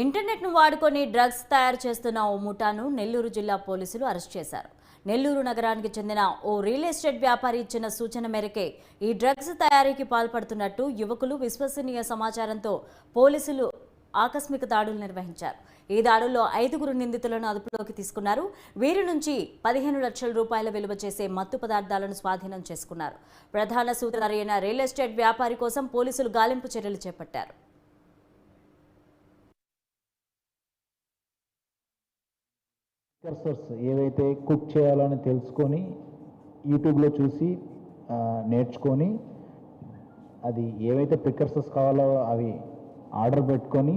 ఇంటర్నెట్ను వాడుకొని డ్రగ్స్ తయారు చేస్తున్న ఓ ముఠాను నెల్లూరు జిల్లా పోలీసులు అరెస్ట్ చేశారు. నెల్లూరు నగరానికి చెందిన ఓ రియల్ ఎస్టేట్ వ్యాపారి ఇచ్చిన సూచన మేరకే ఈ డ్రగ్స్ తయారీకి పాల్పడుతున్నట్టు యువకులు విశ్వసనీయ సమాచారంతో పోలీసులు ఆకస్మిక దాడులు నిర్వహించారు. ఈ దాడుల్లో ఐదుగురు నిందితులను అదుపులోకి తీసుకున్నారు. వీరి నుంచి పదిహేను లక్షల రూపాయల విలువ చేసే మత్తు పదార్థాలను స్వాధీనం చేసుకున్నారు. ప్రధాన సూత్రధారి అయిన రియల్ ఎస్టేట్ వ్యాపారి కోసం పోలీసులు గాలింపు చర్యలు చేపట్టారు. కర్సర్స్ ఏవైతే కుక్ చేయాలని తెలుసుకొని యూట్యూబ్లో చూసి నేర్చుకొని అది ఏవైతే ప్రికర్సర్స్ కావాలో అవి ఆర్డర్ పెట్టుకొని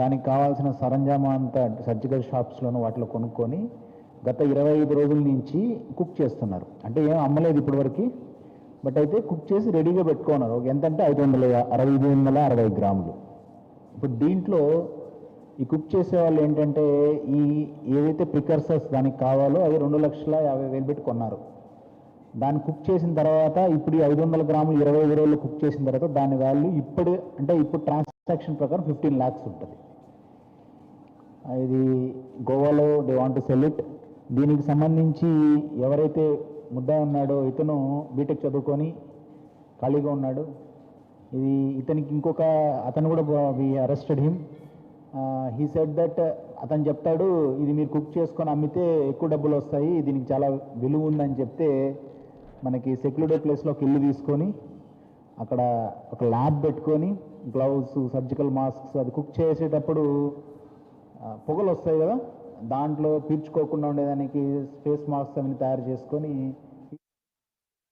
దానికి కావాల్సిన సరంజామా అంతా సర్జికల్ షాప్స్లోనూ వాటిలో కొనుక్కొని గత ఇరవై ఐదు రోజుల నుంచి కుక్ చేస్తున్నారు. అంటే ఏం అమ్మలేదు ఇప్పటివరకు బట్ అయితే కుక్ చేసి రెడీగా పెట్టుకున్నారు. ఎంతంటే ఐదు వందల అరవై ఐదు వందల అరవై గ్రాములు. ఇప్పుడు దీంట్లో ఈ కుక్ చేసే వాళ్ళు ఏంటంటే ఈ ఏదైతే ప్రికర్సర్స్ దానికి కావాలో అవి రెండు లక్షల యాభై వేలు పెట్టి కొన్నారు. దాన్ని కుక్ చేసిన తర్వాత ఇప్పుడు ఐదు వందల గ్రాములు ఇరవై ఐదు రోజులు కుక్ చేసిన తర్వాత దాని వాల్యూ ఇప్పుడు అంటే ఇప్పుడు ట్రాన్సాక్షన్ ప్రకారం ఫిఫ్టీన్ ల్యాక్స్ ఉంటుంది. ఇది గోవాలో they want to sell it దీనికి సంబంధించి ఎవరైతే ముద్ద ఉన్నాడో ఇతను బీటెక్ చదువుకొని ఖాళీగా ఉన్నాడు. ఇది ఇతనికి ఇంకొక అతను కూడా we arrested him he said that అతను చెప్తాడు ఇది మీరు కుక్ చేసుకొని అమ్మితే ఎక్కువ డబ్బులు వస్తాయి దీనికి చాలా విలువ ఉందని చెప్తే మనకి సెక్యూరిటీ ప్లేస్లోకి ఇల్లు తీసుకొని అక్కడ ఒక ల్యాబ్ పెట్టుకొని గ్లౌస్ సర్జికల్ మాస్క్స్ అది కుక్ చేసేటప్పుడు పొగలు వస్తాయి కదా దాంట్లో పీల్చుకోకుండా ఉండేదానికి ఫేస్ మాస్క్స్ అవన్నీ తయారు చేసుకొని